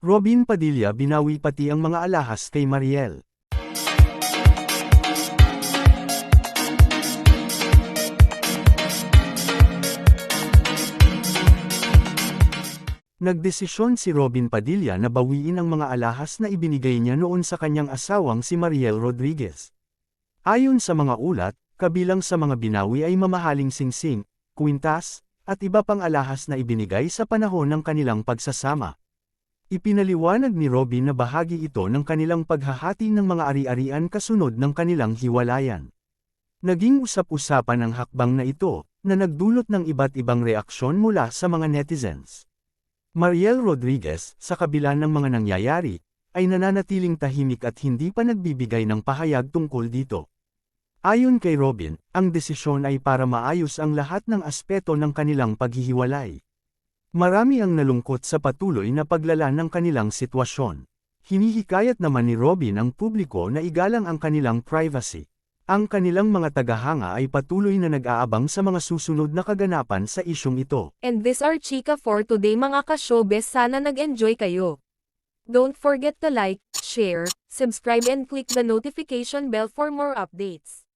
Robin Padilla binawi pati ang mga alahas kay Mariel. Nagdesisyon si Robin Padilla na bawiin ang mga alahas na ibinigay niya noon sa kanyang asawang si Mariel Rodriguez. Ayon sa mga ulat, kabilang sa mga binawi ay mamahaling singsing, kwintas, at iba pang alahas na ibinigay sa panahon ng kanilang pagsasama. Ipinaliwanag ni Robin na bahagi ito ng kanilang paghahati ng mga ari-arian kasunod ng kanilang hiwalayan. Naging usap-usapan ang hakbang na ito, na nagdulot ng iba't ibang reaksyon mula sa mga netizens. Mariel Rodriguez, sa kabila ng mga nangyayari, ay nananatiling tahimik at hindi pa nagbibigay ng pahayag tungkol dito. Ayon kay Robin, ang desisyon ay para maayos ang lahat ng aspeto ng kanilang paghihiwalay. Marami ang nalungkot sa patuloy na paglala ng kanilang sitwasyon. Hinihikayat naman ni Robin ang publiko na igalang ang kanilang privacy. Ang kanilang mga tagahanga ay patuloy na nag-aabang sa mga susunod na kaganapan sa isyong ito. And this are Chika for today mga ka-showbiz sana nag-enjoy kayo. Don't forget to like, share, subscribe and click the notification bell for more updates.